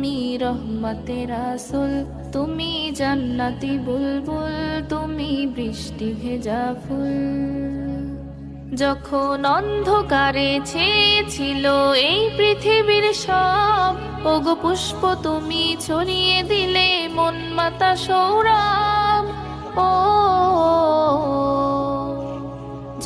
তুমি রহমতের আসল তুমি জান্নাতি বুলবুল, তুমি বৃষ্টি ভেজা ফুল। যখন অন্ধকারে ছেয়েছিল এই পৃথিবীর সব, ওগো পুষ্প তুমি ছড়িয়ে দিলে মন মাতা সৌরভ। ও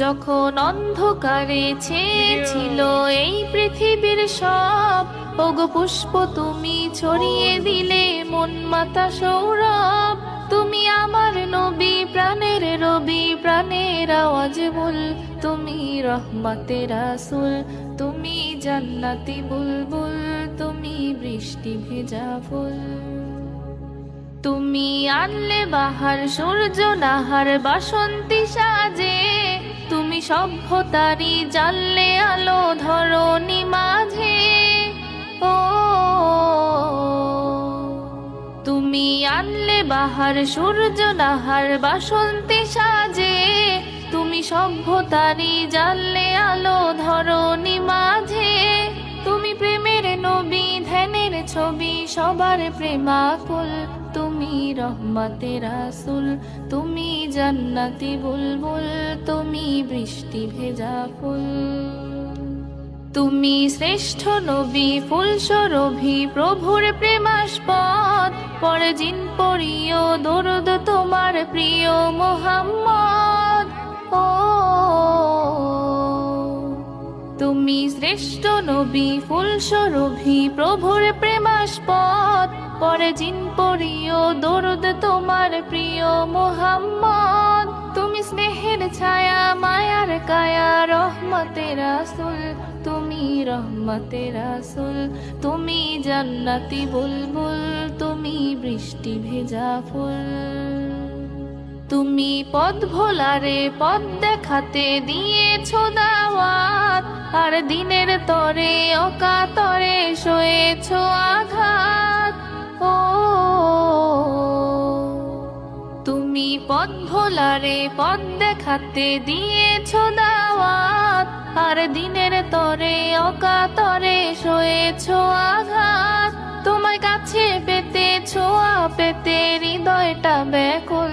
যখন অন্ধকারে ছেয়েছিল এই পৃথিবীর সব ওগো পুষ্প তুমি ছড়িয়ে দিলে মন মাতা সৌরভ। তুমি আমার নবী প্রাণের রবি প্রাণের আওয়াজ বল তুমি রহমতের রাসূল তুমি জান্নাতি বুলবুল তুমি বৃষ্টি ভেজা ফুল। তুমি আনলে বাহার সূর্য নাহার বাসন্তী সাজে সভ্যতারি জানলে আলো ধরনি মাঝে, ও, তুমি আনলে বাহার, সূর্য নাহার, বাসন্তী সাজে। তুমি সভ্যতারি জানলে আলো ধরনি মাঝে, তুমি প্রেমের নবী, ধ্যানের ছবি, সবার প্রেমাকুল। তুমি রহমতের রাসূল, তুমি জান্নাতি বুলবুল, তুমি বৃষ্টি ভেজা ফুল। তুমি শ্রেষ্ঠ নবী ফুল সরভি প্রভুর প্রেমাস্পদ পরে জিন পরিয় দরদ তোমার প্রিয় মোহাম্মদ। শ্রেষ্ঠ নবী ফুল সরভি প্রভুর প্রেমাস্পদ। পরে জিন পরিয় দরদ তোমার প্রিয় মোহাম্মদ। তুমি স্নেহের ছায়া, মায়ার কায়া, রহমতের রাসূল। তুমি রহমতের রাসূল। তুমি জান্নাতি বুলবুল। তুমি বৃষ্টি ভেজা ফুল। তুমি পদ ভোলারে পদ দেখাতে দিয়েছ দাওয়াত। আর দিনের তরে অকাতরে সয়েছ আঘাত। ও, তুমি পদ ভোলারে পদ দেখাতে দিয়েছ দাওয়াত, আর দিনের তরে অকাতরে সয়েছ আঘাত। তোমার কাছে পেতে ছোঁয়া পেতে হৃদয়টা ব্যাকুল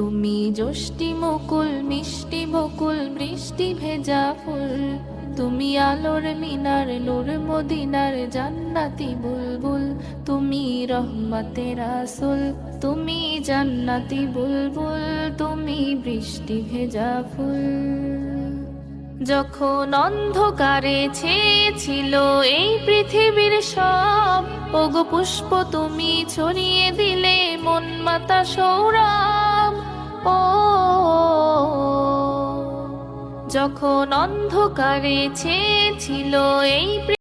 তুমি যষ্টি মুকুল, মিষ্টি বকুল, বৃষ্টি ভেজা ফুল। তুমি আলোর মিনার, নূর মদিনার জান্নাতি বুলবুল। তুমি রহমতের রাসূল, তুমি জান্নাতি বুলবুল। তুমি বৃষ্টি ভেজা ফুল। যখন অন্ধকারে ছেয়েছিল এই পৃথিবীর সব, ওগো পুষ্প তুমি ছড়িয়ে দিলে মন মাতা সৌরভ। ও যখন অন্ধকারে ছিল এই